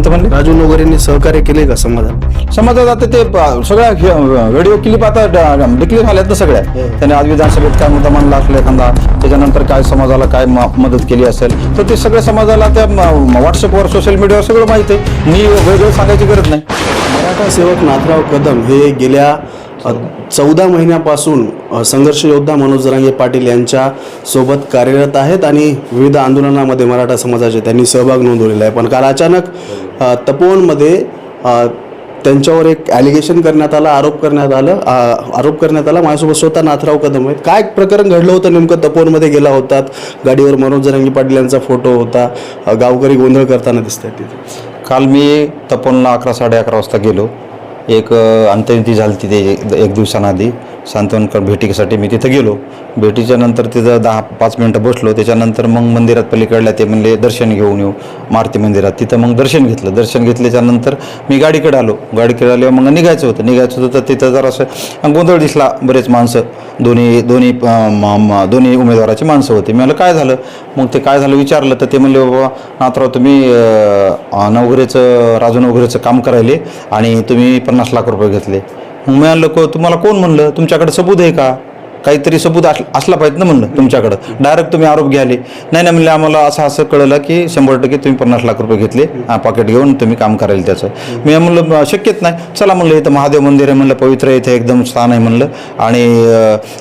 कोणतं म्हणले? राजू नोगरेंनी सहकार्य केले का समाजात? समाजात आता ते प- सगळ्या व्हिडिओ क्लिप आता डिक्लेअर झाल्यात ना सगळ्या. त्याने आज विधानसभेत काय मुद्दा मांडला असला एखादा? त्याच्यानंतर काय समाजाला काय म- मदत केली असेल? तर ते सगळ्या समाजाला त्या व्हॉट्सअपवर सोशल मीडियावर सगळं माहिती आहे. मी वेगळं सांगायची गरज नाही. मराठा सेवक नाथराव कदम हे गेल्या चौदा महिन्यापासून संघर्ष योद्धा मनोज जरांगे पाटील यांच्या सोबत कार्यरत आहेत आणि विविध आंदोलनामध्ये मराठा समाजाचे त्यांनी सहभाग नोंदवलेला आहे. पण काल अचानक तपोवनमध्ये त्यांच्यावर एक ॲलिगेशन करण्यात आलं आरोप करण्यात आलं आरोप करण्यात आला. माझ्यासोबत स्वतः नाथराव कदम आहेत. काय प्रकरण घडलं होतं नेमकं? तपोवनमध्ये गेला होतात गाडीवर मनोज जरांगे पाटील यांचा फोटो होता. गावकरी गोंधळ करताना दिसत आहेत तिथे. काल मी तपोनला अकरा साडे अकरा वाजता गेलो. एक अंत्यविधी झाली तिथे एक दिवसांआधी. दिवसांआधी सांत्वनकर भेटीसाठी मी तिथं गेलो. भेटीच्या नंतर तिथं दहा पाच मिनटं बसलो. त्याच्यानंतर मग मंदिरात पलीकडल्या ते म्हणले दर्शन घेऊन येऊ मारुती मंदिरात. तिथं मग दर्शन घेतलं. दर्शन घेतल्याच्यानंतर मी गाडीकडे आलो. गाडीकडे आल्यावर मग निघायचं होतं. निघायचं होतं तर तिथं जरासं गोंधळ दिसला बरेच माणसं. दोन्ही दोन्ही दोन्ही उमेदवाराची माणसं होती. मी म्हणलं काय झालं? मग ते काय झालं विचारलं तर ते म्हणले बाबा नाथराव तुम्ही नवघरेचं राजू नवघरेचं काम करायले आणि तुम्ही पन्नास लाख रुपये घेतले. मग मी म्हणलं को तुम्हाला कोण म्हणलं? तुमच्याकडे सबूत आहे का? काहीतरी सबूत अस असला पाहिजे ना म्हणलं तुमच्याकडं. डायरेक्ट तुम्ही आरोप घ्याले नाही नाही म्हणले आम्हाला असं असं कळलं की शंभर टक्के तुम्ही पन्नास लाख रुपये घेतले. पॉकेट घेऊन तुम्ही काम करायला त्याचं. मी म्हणलं शक्यत शक्यच नाही. चला म्हणलं इथं महादेव मंदिर आहे म्हणलं पवित्र इथे एकदम स्थान आहे म्हणलं. आणि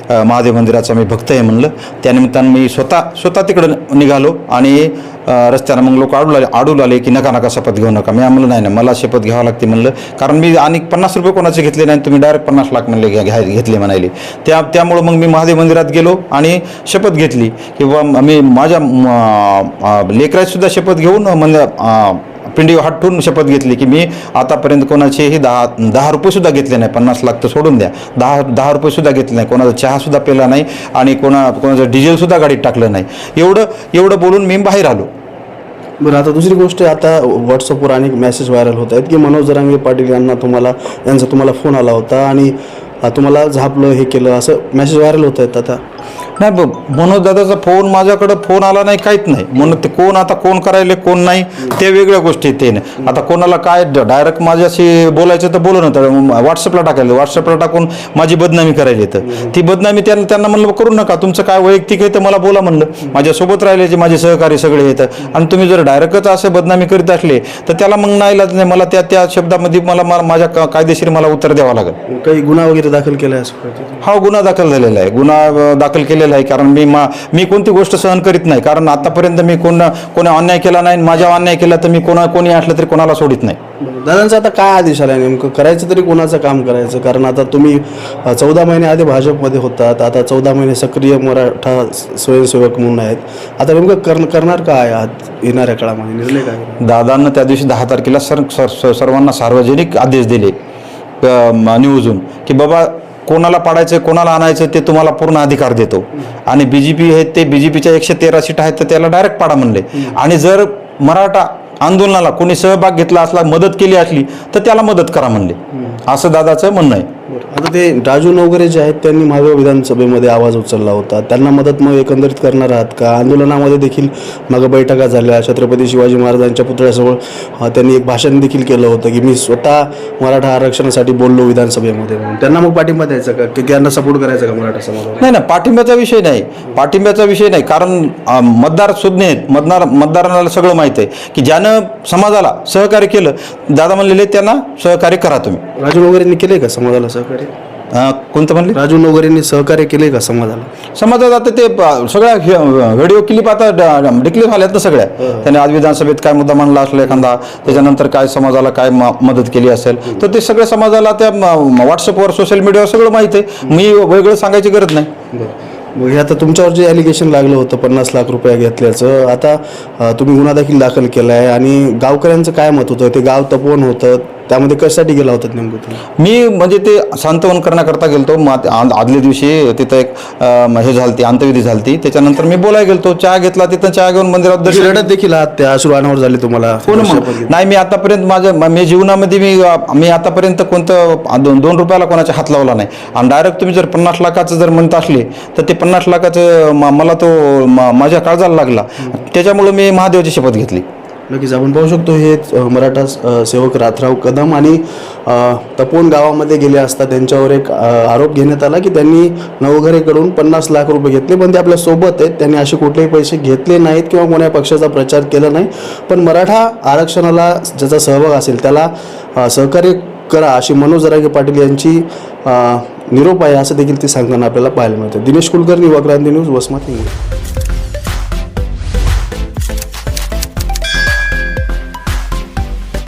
महादेव मंदिराचा मी भक्त आहे म्हणलं. त्यानिमित्तानं मी स्वतः स्वतः तिकडं निघालो आणि रस्त्यानं मग लोक आडू आले आडू आले की नका नका शपथ घेऊ नका. मी म्हणलं नाही ना मला शपथ घ्यावं लागते म्हणलं. कारण मी आणि पन्नास रुपये कोणाचे घेतले नाही तुम्ही डायरेक्ट पन्नास लाख म्हणले घ्या घेतले म्हणाले. त्या त्यामुळं मग मी महादेव मंदिरात गेलो आणि शपथ घेतली. किंवा मी माझ्या लेकरातसुद्धा शपथ घेऊन म्हणजे पिंडी हटून शपथ घेतली की मी आतापर्यंत कोणाचेही दहा दहा रुपयेसुद्धा घेतले नाही. पन्नास लाख तर सोडून द्या. दहा दहा रुपयेसुद्धा घेतले नाही. कोणाचा चहासुद्धा पेला नाही आणि कोणा कोणाचं डिझेलसुद्धा गाडीत टाकलं नाही. एवढं एवढं बोलून मी बाहेर आलो. बरं आता दुसरी गोष्ट आता व्हॉट्सअपवर अनेक मेसेज व्हायरल होत आहेत की मनोज जरांगे पाटील यांना तुम्हाला यांचा तुम्हाला फोन आला होता आणि तुम्हाला झापलं हे केलं असं मेसेज व्हायरल होत आहेत आता. नाही मनोज दादाचा फोन माझ्याकडे फोन आला नाही काहीच नाही. म्हणून ते कोण आता कोण करायले कोण नाही ते वेगळ्या गोष्टी ते नाही. आता कोणाला काय डायरेक्ट माझ्याशी बोलायचं तर बोलू नव्हतं व्हॉट्सअपला टाकायला. व्हॉट्सअपला टाकून माझी बदनामी करायला येतं ती बदनामी त्यांना त्यांना म्हणलं करू नका तुमचं काय वैयक्तिक आहे तर मला बोला म्हणलं. माझ्यासोबत राहिले जे माझे सहकारी सगळे येतं आणि तुम्ही जर डायरेक्टच असं बदनामी करीत असले तर त्याला मग नाही नाही. मला त्या त्या शब्दामध्ये मला माझ्या का- कायदेशीर मला उत्तर द्यावं लागेल. काही गुन्हा वगैरे दाखल केला. हा गुन्हा दाखल झालेला आहे. गुन्हा दाखल केलेला आहे. कारण मी मा मी कोणती गोष्ट सहन करीत नाही. कारण आतापर्यंत मी कोण कोणी अन्याय केला नाही आणि माझ्या अन्याय केला तर मी कोणा कोणी असलं तरी कोणाला सोडित नाही. दादांचा आता काय आदेश आला नेमकं? करायचं तरी कोणाचं काम करायचं? कारण आता तुम्ही चौदा महिने आधी भाजपमध्ये होतात. आता चौदा महिने सक्रिय मराठा स्वयंसेवक म्हणून आहेत. आता नेमकं कर करणार काय आहात येणाऱ्या काळामध्ये निर्णय काय? दादांना त्या दिवशी दहा तारखेला सर सर- सर- सर्वांना सार्वजनिक आदेश दिले न्यूजून की बाबा कोणाला पाडायचं कोणाला आणायचं ते तुम्हाला पूर्ण अधिकार देतो. आणि बी जे पी हे ते बी जे पीच्या एकशे तेरा सीट आहेत तर त्याला डायरेक्ट पाडा म्हणले. आणि जर मराठा आंदोलनाला कोणी सहभाग घेतला असला मदत केली असली तर त्याला मदत करा म्हणले. असं दादाचं म्हणणं आहे. आता ते राजू नवगरे जे आहेत त्यांनी महादेव विधानसभेमध्ये आवाज उचलला होता. त्यांना मदत मग एकंदरीत करणार आहात का? आंदोलनामध्ये देखील मग बैठका झाल्या. छत्रपती शिवाजी महाराजांच्या पुतळ्याजवळ अ, त्यांनी एक भाषण देखील केलं होतं की मी स्वतः मराठा आरक्षणासाठी बोललो विधानसभेमध्ये त्यांना मग पाठिंबा द्यायचा का? की त्यांना सपोर्ट करायचा का मराठा समाजाला? नाही ना पाठिंब्याचा विषय नाही. पाठिंब्याचा विषय नाही. कारण मतदार सुज्ञ आहेत. मतदार मतदारांना सगळं माहीत आहे की ज्यानं समाजाला सहकार्य केलं दादा म्हणलेले त्यांना सहकार्य करा तुम्ही. राजू नवगरेंनी केले का समाजाला सहकार्य? अं, कोणतं म्हणले? राजू नवगरेंनी सहकार्य केले का समाजाला? समाजात आता ते सगळ्या व्हिडिओ क्लिप आता डिक्लेअर झाल्यात ना सगळ्या. त्याने आज विधानसभेत काय मुद्दा मांडला असला एखादा त्याच्यानंतर काय समाजाला काय म- मदत केली असेल तर ते सगळं समाजाला त्या व्हॉट्सअपवर सोशल मीडियावर सगळं माहिती आहे. मी वेगळं सांगायची गरज नाही. मग हे आता तुमच्यावर जे ॲलिगेशन लागलं होतं पन्नास लाख रुपये घेतल्याचं आता अ, तुम्ही गुन्हा देखील दाखल केला आहे आणि गावकऱ्यांचं काय मत होतं? ते गाव तपवून होतं त्यामध्ये कशासाठी गेला होता नेमकं तुम्ही? मी म्हणजे ते सांत्वन करण्याकरता गेलतो. मग आ- आदल्या दिवशी तिथं एक अं, हे झालती अंत्यविधी झालती. त्याच्यानंतर मी बोलायला गेलतो. चहा घेतला तिथं चहा घेऊन मंदिरात दर्शन रडत देखील आहात त्या अश्रू अनावर झाले तुम्हाला? कोण शपथ मग. घेतली. नाही मी आतापर्यंत माझ्या म- मी जीवनामध्ये मी अ, मी आतापर्यंत कोणतं अ, दोन दोन रुपयाला कोणाच्या हात लावला नाही. आणि डायरेक्ट तुम्ही जर पन्नास लाखाचं जर म्हणत असले तर ते पन्नास लाखाचं म- मला तो म- माझ्या काळजाला लागला. त्याच्यामुळं मी महादेवाची शपथ घेतली. नक्कीच आपण पाहू शकतो हे मराठा सेवक राथराव कदम आणि तपोन गावामध्ये गेले असता त्यांच्यावर एक आरोप घेण्यात आला की त्यांनी नवघरेकडून पन्नास लाख रुपये घेतले पण ते आपल्यासोबत आहेत त्यांनी असे कुठलेही पैसे घेतले नाहीत किंवा कोण्या पक्षाचा प्रचार केला नाही. पण मराठा आरक्षणाला ज्याचा सहभाग असेल त्याला सहकार्य करा अशी मनोज जरागे पाटील यांची निरोप आहे असं देखील ते सांगताना आपल्याला पाहायला मिळतं. Dinesh Kulkarni Vakranti news Vasmat English